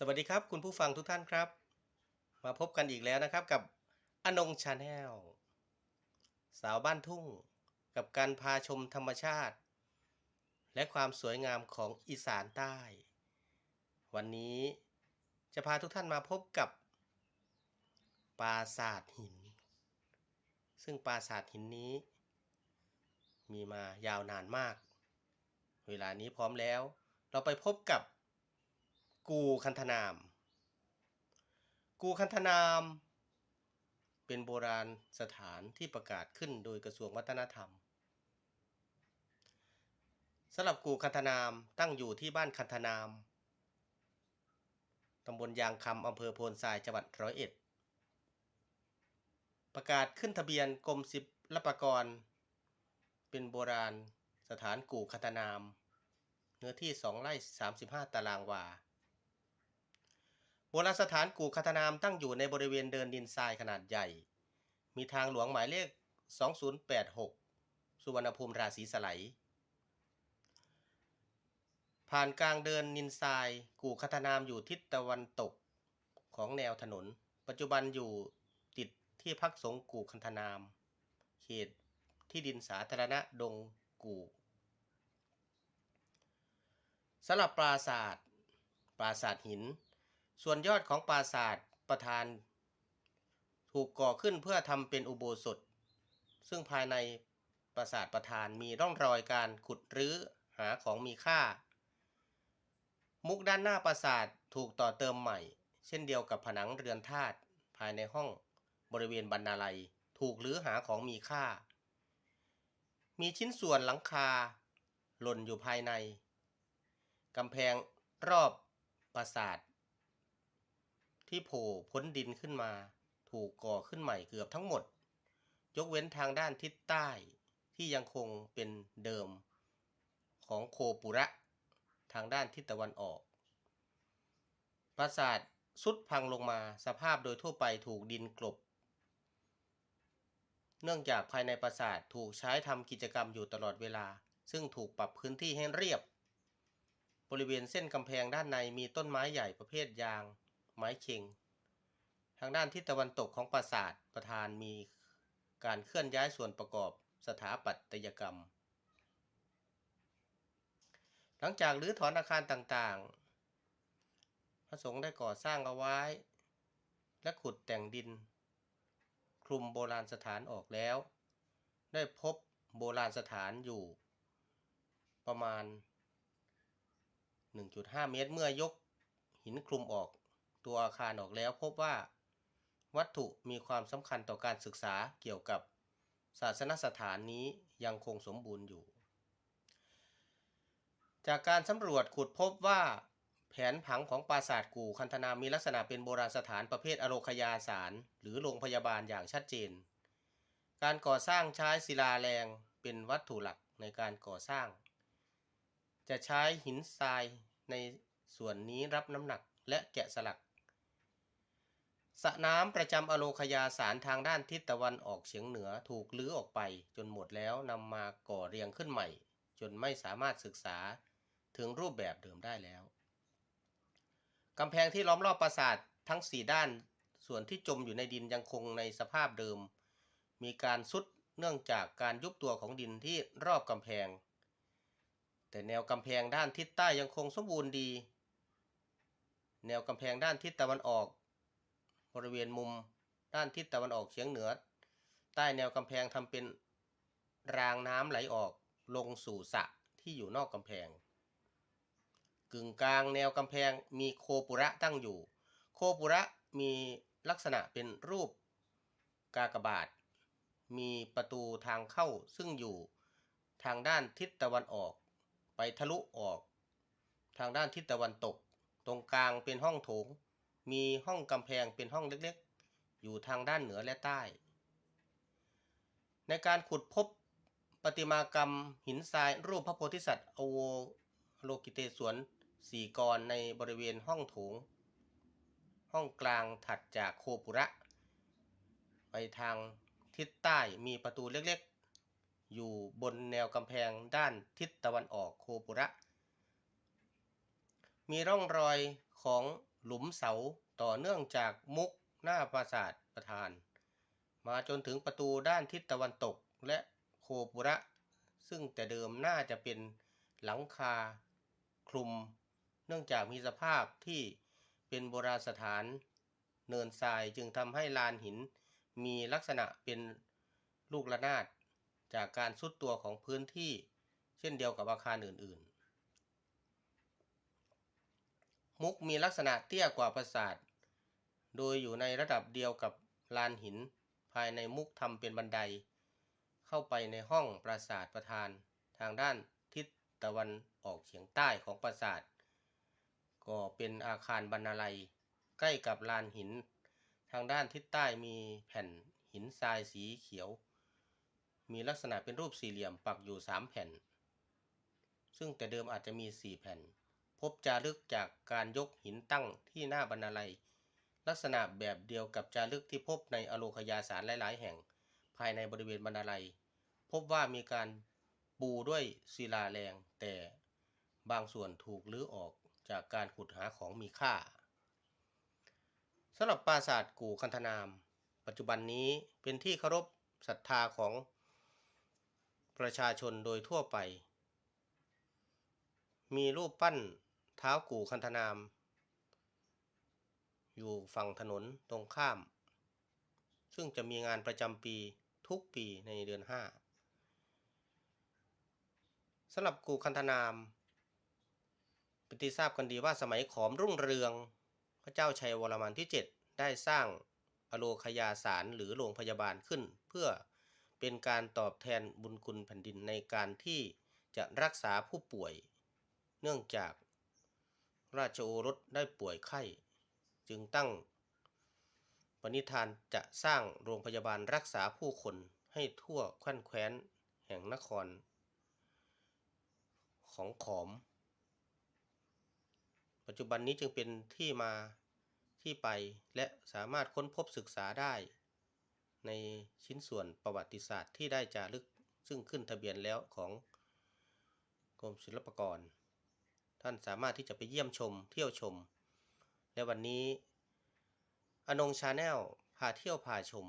สวัสดีครับ คุณผู้ฟังทุกท่านครับ มาพบกันอีกแล้วนะครับกับอนงชาแนลสาวบ้านทุ่ง กับการพาชมธรรมชาติ และความสวยงามของอีสานใต้ วันนี้จะพาทุกท่านมาพบกับปราสาทหิน ซึ่งปราสาทหินนี้ มีมายาวนานมาก เวลานี้พร้อมแล้ว เราไปพบกับ กูคันธนาม กูคันธนาม เป็นโบราณสถานที่ประกาศขึ้นโดยกระทรวงวัฒนธรรมสำหรับกูคันธนามตั้งอยู่ที่บ้านคันธนามตำบลยางคำอำเภอโพนทรายจังหวัดร้อยเอ็ด ประกาศขึ้นทะเบียนกรมศิลปากร เป็นโบราณสถานกู่คันธนาม เนื้อที่ 2 ไร่ 35 ตารางวา โบราณสถานกู่คัทนามตั้งอยู่ในบริเวณเดินดินทรายขนาดใหญ่ มีทางหลวงหมายเลข 2086 สุวรรณภูมิราศีสไลผ่านกลางเดินนินทราย กู่คัทนามอยู่ทิศตะวันตกของแนวถนน ปัจจุบันอยู่ติดที่พักสงกู่คันธนาม เขตที่ดินสาธารณะดงกู่สำหรับปราศาสตร์ปราศาสตร์หิน ส่วนยอดของปราศาสตร์ประธาน ถูกก่อขึ้นเพื่อทำเป็นอุโบสถ ซึ่งภายในปราสาทประธานมีร่องรอยการขุดรื้อหาของมีค่า มุกด้านหน้าปราสาทถูกต่อเติมใหม่ เช่นเดียวกับผนังเรือนธาตุภายในห้องบริเวณบรรณาลัยถูกรื้อหาของมีค่า มีชิ้นส่วนหลังคา หล่นอยู่ภายใน กำแพงรอบปราสาท ที่โผล่พ้นดินขึ้นมา ถูกก่อขึ้นใหม่เกือบทั้งหมด ยกเว้นทางด้านทิศใต้ที่ยังคงเป็นเดิมของโคปุระ ทางด้านทิศตะวันออก ปราสาทสุดพังลงมาสภาพโดยทั่วไปถูกดินกลบ เนื่องจากภายในปราสาทถูกใช้ทำกิจกรรมอยู่ตลอดเวลา ซึ่งถูกปรับพื้นที่ให้เรียบ บริเวณเส้นกำแพงด้านในมีต้นไม้ใหญ่ประเภทยาง ไม้เคงทางด้านทิศตะวันตกของปราสาทประธานมีการเคลื่อนย้ายส่วนประกอบสถาปัตยกรรม หลังจากรื้อถอนอาคารต่างๆ พระสงฆ์ได้ก่อสร้างเอาไว้ และขุดแต่งดิน คลุมโบราณสถานออกแล้ว ได้พบโบราณสถานอยู่ ประมาณ 1.5 เมตรเมื่อยกหินคลุมออก ตัวอาคารออกแล้วพบว่า วัตถุมีความสำคัญต่อการศึกษาเกี่ยวกับศาสนสถานนี้ยังคงสมบูรณ์อยู่ จากการสำรวจขุดพบว่า แผนผังของปราสาทกู่คันธนามีลักษณะเป็นโบราณสถานประเภทอโรคยาสารหรือโรงพยาบาลอย่างชัดเจน การก่อสร้างใช้ศิลาแรงเป็นวัตถุหลักในการก่อสร้าง จะใช้หินทรายในส่วนนี้รับน้ำหนักและแกะสลัก สระน้ำประจำอโลคยาสารทางด้านทิศตะวันออกเฉียงเหนือถูกลื้อออกไป จนหมดแล้วนำมาก่อเรียงขึ้นใหม่ จนไม่สามารถศึกษาถึงรูปแบบเดิมได้แล้วกำแพงที่ล้อมรอบปราสาททั้ง 4 ด้านส่วนที่จมอยู่ในดินยังคงในสภาพเดิม มีการสุดเนื่องจากการยุบตัวของดินที่รอบกำแพง แต่แนวกำแพงด้านทิศใต้ยังคงสมบูรณ์ดี แนวกำแพงด้านทิศตะวันออก ริเวณมุมด้านทิศตะวันออกเฉียงเหนือ ใต้แนวกำแพงทำเป็นรางน้ำไหลออกลงสู่สระที่อยู่นอกกำแพง กึ่งกลางแนวกำแพงมีโคปุระตั้งอยู่ โคปุระมีลักษณะเป็นรูปกากบาท มีประตูทางเข้าซึ่งอยู่ทางด้านทิศตะวันออกไปทะลุออก ทางด้านทิศตะวันตก ตรงกลางเป็นห้องโถง มีห้องกำแพงเป็นห้องเล็กๆ อยู่ทางด้านเหนือและใต้ ในการขุดพบประติมากรรมหินทรายรูปพระโพธิสัตว์อโวโลกิเตศวนสี่กรในบริเวณห้องโถง ห้องกลางถัดจากโคปุระ ไปทางทิศใต้มีประตูเล็กๆ อยู่บนแนวกำแพงด้านทิศตะวันออกโคปุระ มีร่องรอยของ หลุมเสาต่อเนื่องจากมุกหน้าปราสาทประธาน มาจนถึงประตูด้านทิศตะวันตกและโคปุระ ซึ่งแต่เดิมน่าจะเป็นหลังคาคลุม เนื่องจากมีสภาพที่เป็นโบราณสถาน เนินทรายจึงทำให้ลานหินมีลักษณะเป็นลูกระนาดจากการสุดตัวของพื้นที่ เช่นเดียวกับอาคารอื่นๆ มุกมีลักษณะเตี้ยกว่าปราสาท โดยอยู่ในระดับเดียวกับลานหิน ภายในมุกทำเป็นบันได เข้าไปในห้องปราสาทประธาน ทางด้านทิศตะวันออกเฉียงใต้ของปราสาท ก็เป็นอาคารบรรณาลัย ใกล้กับลานหิน ทางด้านทิศใต้มีแผ่นหินทรายสีเขียว มีลักษณะเป็นรูปสี่เหลี่ยมปักอยู่สามแผ่น ซึ่งแต่เดิมอาจจะมีสี่แผ่น พบจารึกจากการยกหินตั้งที่หน้าบรรณาลัย ลักษณะแบบเดียวกับจารึกที่พบในอโลคยาสารหลาย ๆ แห่ง ภายในบริเวณบรรณาลัย พบว่ามีการปูด้วยศิลาแรง แต่บางส่วนถูกลื้อออกจากการขุดหาของมีค่าสำหรับปราสาทกู่คันธนาม ปัจจุบันนี้เป็นที่เคารพศรัทธาของประชาชนโดยทั่วไป มีรูปปั้น ท้ากู่คันธนาม อยู่ฝั่งถนนตรงข้าม ซึ่งจะมีงานประจำปีทุกปีในเดือน5สำหรับกู่คันธนามเป็นที่ทราบกันดีว่าสมัยขอมรุ่งเรือง พระเจ้าชัยวรมันที่ 7 ได้สร้างอโลคยาสารหรือโรงพยาบาลขึ้น เพื่อเป็นการตอบแทนบุญคุณแผ่นดินในการที่จะรักษาผู้ป่วย เนื่องจาก ราชโอรสได้ป่วยไข้ จึงตั้งปณิธานจะสร้างโรงพยาบาลรักษาผู้คนให้ทั่วขั้นแคว้นแห่งนคร ของขอม ปัจจุบันนี้จึงเป็นที่มาที่ไปและสามารถค้นพบศึกษาได้ ในชิ้นส่วนประวัติศาสตร์ที่ได้จารึกซึ่งขึ้นทะเบียนแล้วของกรมศิลปากร ท่านสามารถที่จะไปเยี่ยมชม เที่ยวชม และวันนี้ อนงชาแนลพาเที่ยวพาชม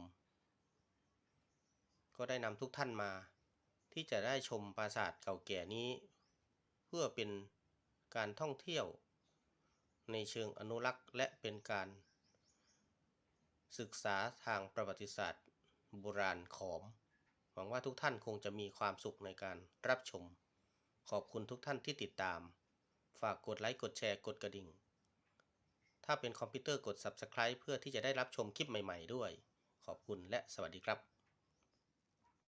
ก็ได้นำทุกท่านมา ที่จะได้ชมปราสาทเก่าแก่นี้ เพื่อเป็นการท่องเที่ยว ในเชิงอนุรักษ์และเป็นการ ศึกษาทางประวัติศาสตร์โบราณขอม หวังว่าทุกท่านคงจะมีความสุขในการรับชม ขอบคุณทุกท่านที่ติดตาม ฝากกดไลค์กดแชร์กดกระดิ่ง ถ้าเป็นคอมพิวเตอร์กด Subscribe เพื่อที่จะได้รับชมคลิปใหม่ ๆ ด้วย ขอบคุณและสวัสดีครับ